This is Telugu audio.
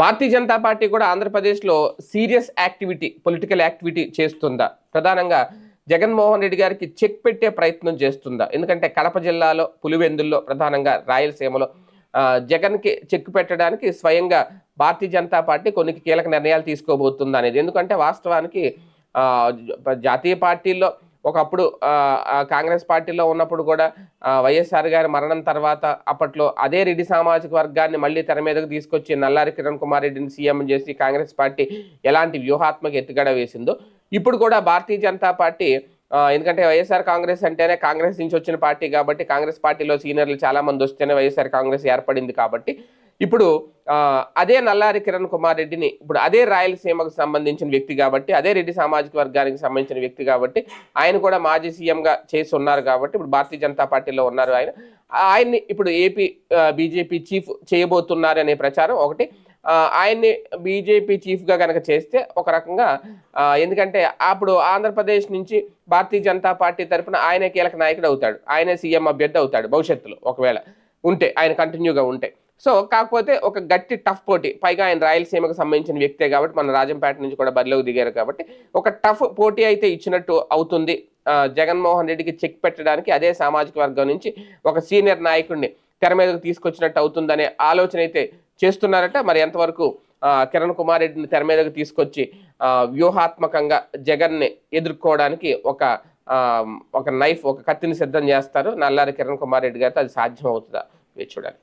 భారతీయ జనతా పార్టీ కూడా ఆంధ్రప్రదేశ్లో సీరియస్ యాక్టివిటీ పొలిటికల్ యాక్టివిటీ చేస్తుందా? ప్రధానంగా జగన్మోహన్ రెడ్డి గారికి చెక్ పెట్టే ప్రయత్నం చేస్తుందా? ఎందుకంటే కడప జిల్లాలో పులివెందుల్లో ప్రధానంగా రాయలసీమలో జగన్కి చెక్ పెట్టడానికి స్వయంగా భారతీయ జనతా పార్టీ కొన్ని కీలక నిర్ణయాలు తీసుకోబోతుంది అనేది ఎందుకంటే వాస్తవానికి జాతీయ పార్టీల్లో ఒకప్పుడు కాంగ్రెస్ పార్టీలో ఉన్నప్పుడు కూడా వైఎస్ఆర్ గారి మరణం తర్వాత అప్పట్లో అదే రెడ్డి సామాజిక వర్గాన్ని మళ్ళీ తెర మీదకు తీసుకొచ్చి నల్లారి కిరణ్ కుమార్ రెడ్డిని సీఎం చేసి కాంగ్రెస్ పార్టీ ఎలాంటి వ్యూహాత్మక ఎత్తుగడ వేసిందో ఇప్పుడు కూడా భారతీయ జనతా పార్టీ ఎందుకంటే వైఎస్ఆర్ కాంగ్రెస్ అంటేనే కాంగ్రెస్ నుంచి వచ్చిన పార్టీ కాబట్టి కాంగ్రెస్ పార్టీలో సీనియర్లు చాలా మంది వస్తేనే వైఎస్ఆర్ కాంగ్రెస్ ఏర్పడింది కాబట్టి ఇప్పుడు అదే నల్లారి కిరణ్ కుమార్ రెడ్డిని ఇప్పుడు అదే రాయలసీమకు సంబంధించిన వ్యక్తి కాబట్టి అదే రెడ్డి సామాజిక వర్గానికి సంబంధించిన వ్యక్తి కాబట్టి ఆయన కూడా మాజీ సీఎంగా చేసి ఉన్నారు కాబట్టి ఇప్పుడు భారతీయ జనతా పార్టీలో ఉన్నారు ఆయన. ఆయన్ని ఇప్పుడు ఏపీ బీజేపీ చీఫ్ చేయబోతున్నారు అనే ప్రచారం ఒకటి. ఆయన్ని బీజేపీ చీఫ్గా కనుక చేస్తే ఒక రకంగా ఎందుకంటే అప్పుడు ఆంధ్రప్రదేశ్ నుంచి భారతీయ జనతా పార్టీ తరపున ఆయనే కీలక నాయకుడు అవుతాడు. ఆయనే సీఎం అభ్యర్థి అవుతాడు భవిష్యత్తులో ఒకవేళ ఉంటే ఆయన కంటిన్యూగా ఉంటే. సో కాకపోతే ఒక గట్టి టఫ్ పోటీ. పైగా ఆయన రాయలసీమకు సంబంధించిన వ్యక్తే కాబట్టి మన రాజంపేట నుంచి కూడా బరిలోకి దిగారు కాబట్టి ఒక టఫ్ పోటీ అయితే ఇచ్చినట్టు అవుతుంది. జగన్మోహన్ రెడ్డికి చెక్ పెట్టడానికి అదే సామాజిక వర్గం నుంచి ఒక సీనియర్ నాయకుడిని తెర మీదకు తీసుకొచ్చినట్టు అవుతుందనే ఆలోచన అయితే చేస్తున్నారట. మరి ఎంతవరకు కిరణ్ కుమార్ రెడ్డిని తెర మీదకు తీసుకొచ్చి వ్యూహాత్మకంగా జగన్ని ఎదుర్కోవడానికి ఒక ఒక నైఫ్ ఒక కత్తిని సిద్ధం చేస్తారు. నల్లారి కిరణ్ కుమార్ రెడ్డి గారితో అది సాధ్యం అవుతుందా చూడాలి.